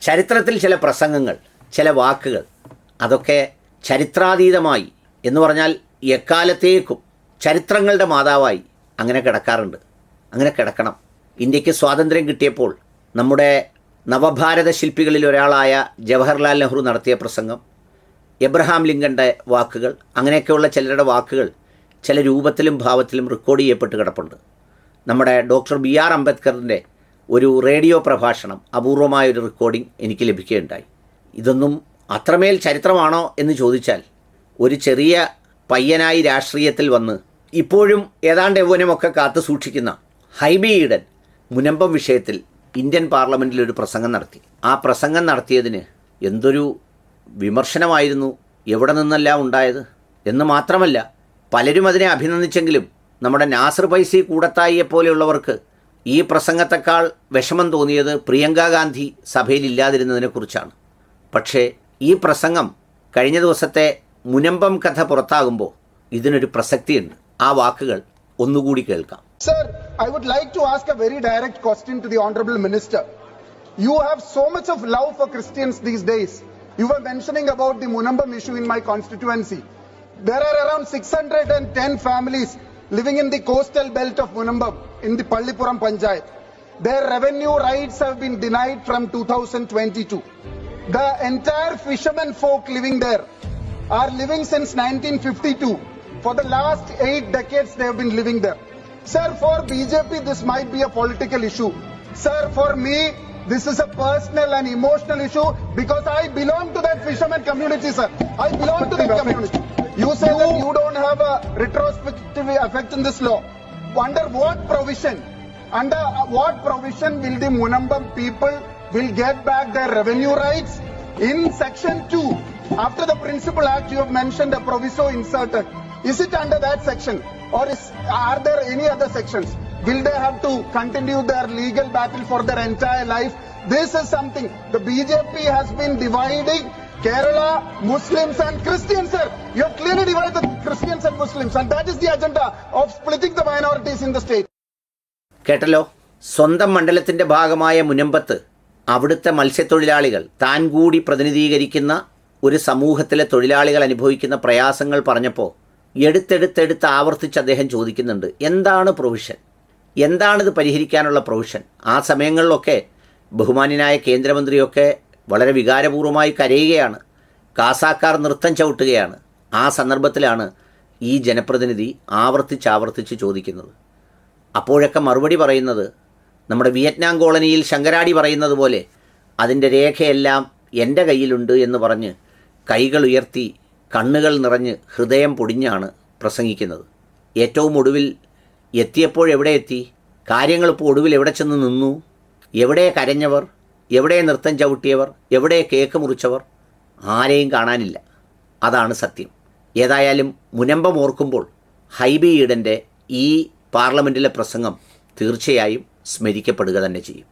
ചരിത്രത്തിൽ ചില പ്രസംഗങ്ങൾ ചില വാക്കുകൾ അതൊക്കെ ചരിത്രാതീതമായി എന്ന് പറഞ്ഞാൽ എക്കാലത്തേക്കും ചരിത്രങ്ങളുടെ മാതാവായി അങ്ങനെ കിടക്കാറുണ്ട്. അങ്ങനെ കിടക്കണം. ഇന്ത്യയ്ക്ക് സ്വാതന്ത്ര്യം കിട്ടിയപ്പോൾ നമ്മുടെ നവഭാരത ശില്പികളിൽ ഒരാളായ ജവഹർലാൽ നെഹ്റു നടത്തിയ പ്രസംഗം എബ്രഹാം ലിങ്കന്റെ വാക്കുകൾ അങ്ങനെയൊക്കെയുള്ള ചിലരുടെ വാക്കുകൾ ചില രൂപത്തിലും ഭാവത്തിലും റെക്കോർഡ് ചെയ്യപ്പെട്ട് കിടപ്പുണ്ട്. നമ്മുടെ ഡോക്ടർ ബി ആർ അംബേദ്കറിന്റെ ഒരു റേഡിയോ പ്രഭാഷണം അപൂർവമായ ഒരു റെക്കോർഡിംഗ് എനിക്ക് ലഭിക്കുകയുണ്ടായി. ഇതൊന്നും അത്രമേൽ ചരിത്രമാണോ എന്ന് ചോദിച്ചാൽ ഒരു ചെറിയ പയ്യനായി രാഷ്ട്രീയത്തിൽ വന്ന് ഇപ്പോഴും ഏതാണ്ട് യൗവനമൊക്കെ കാത്തു സൂക്ഷിക്കുന്ന ഹൈബി ഈഡൻ മുനമ്പം വിഷയത്തിൽ ഇന്ത്യൻ പാർലമെന്റിൽ ഒരു പ്രസംഗം നടത്തി. ആ പ്രസംഗം നടത്തിയതിന് എന്തൊരു വിമർശനമായിരുന്നു എവിടെ നിന്നെല്ലാം ഉണ്ടായത് എന്ന് മാത്രമല്ല പലരും അതിനെ അഭിനന്ദിച്ചെങ്കിലും നമ്മുടെ നാസർ പൈസി കൂടത്തായിയെ പോലെയുള്ളവർക്ക് ഈ പ്രസംഗത്തെക്കാൾ വിഷമം തോന്നിയത് പ്രിയങ്കാ ഗാന്ധി സഭയിൽ ഇല്ലാതിരുന്നതിനെക്കുറിച്ചാണ് പക്ഷേ ഈ പ്രസംഗം കഴിഞ്ഞ ദിവസത്തെ മുനമ്പം കഥ പുറത്താകുമ്പോൾ ഇതിനൊരു പ്രസക്തിയുണ്ട്. ആ വാക്കുകൾ ഒന്നുകൂടി കേൾക്കാം. Sir I would like to ask a very direct question to the honourable minister you have so much of love for Christians these days you are mentioning about the Munambam issue in my constituency there are around six hundred and ten families living in the coastal belt of Munambam in the Pallipuram Panchayat. Their revenue rights have been denied from 2022. The entire fishermen folk living there are living since 1952. For the last eight decades, they have been living there. Sir, for BJP, this might be a political issue. Sir, for me, this is a personal and emotional issue because I belong to that fisherman community, sir. I belong to that community. You say that you don't have a retrospective effect in this law. Under what provision? Under uh, what provision will the Munambam people will get back their revenue rights? In section 2, after the principal act, you have mentioned a proviso inserted. Is it under that section or is, are there any other sections? Will they have to continue their legal battle for their entire life? This is something the BJP has been dividing Kerala, Muslims and Christians, sir. You have clearly divided Christians and Muslims and that is the agenda of splitting the minorities in the state. കേട്ടല്ലോ സ്വന്തം മണ്ഡലത്തിന്റെ ഭാഗമായ മുനമ്പത്ത് അവിടുത്തെ മത്സ്യത്തൊഴിലാളികൾ താൻ കൂടി പ്രതിനിധീകരിക്കുന്ന ഒരു സമൂഹത്തിലെ തൊഴിലാളികൾ അനുഭവിക്കുന്ന പ്രയാസങ്ങൾ പറഞ്ഞപ്പോൾ എടുത്തെടുത്തെടുത്ത് ആവർത്തിച്ച് അദ്ദേഹം ചോദിക്കുന്നുണ്ട് എന്താണ് പ്രൊവിഷൻ എന്താണിത് പരിഹരിക്കാനുള്ള പ്രൊവിഷൻ ആ സമയങ്ങളിലൊക്കെ ബഹുമാന്യനായ കേന്ദ്രമന്ത്രിയൊക്കെ വളരെ വികാരപൂർവമായി കരയുകയാണ്. കാസാക്കാർ നൃത്തം ചവിട്ടുകയാണ്. ആ സന്ദർഭത്തിലാണ് ഈ ജനപ്രതിനിധി ആവർത്തിച്ചാവർത്തിച്ച് ആവർത്തിച്ച് ചോദിക്കുന്നത്. അപ്പോഴൊക്കെ മറുപടി പറയുന്നത് നമ്മുടെ വിയറ്റ്നാം കോളനിയിൽ ശങ്കരാടി പറയുന്നത് പോലെ അതിന്റെ രേഖയെല്ലാം എന്റെ കയ്യിലുണ്ട് എന്ന് പറഞ്ഞ് കൈകൾ ഉയർത്തി കണ്ണുകൾ നിറഞ്ഞ് ഹൃദയം പൊടിഞ്ഞാണ് പ്രസംഗിക്കുന്നത്. ഏറ്റവും ഒടുവിൽ എത്തിയപ്പോൾ എവിടെ എത്തി? കാര്യങ്ങൾ ഇപ്പോൾ ഒടുവിൽ എവിടെ ചെന്ന് നിന്നു? എവിടെ കരഞ്ഞവർ? എവിടെ നൃത്തം ചവിട്ടിയവർ എവിടെ കേക്ക് മുറിച്ചവർ ആരെയും കാണാനില്ല. അതാണ് സത്യം. ഏതായാലും മുനമ്പം ഓർക്കുമ്പോൾ ഹൈബി ഈഡന്റെ ഈ പാർലമെന്റിലെ പ്രസംഗം തീർച്ചയായും സ്മരിക്കപ്പെടുക തന്നെ ചെയ്യും.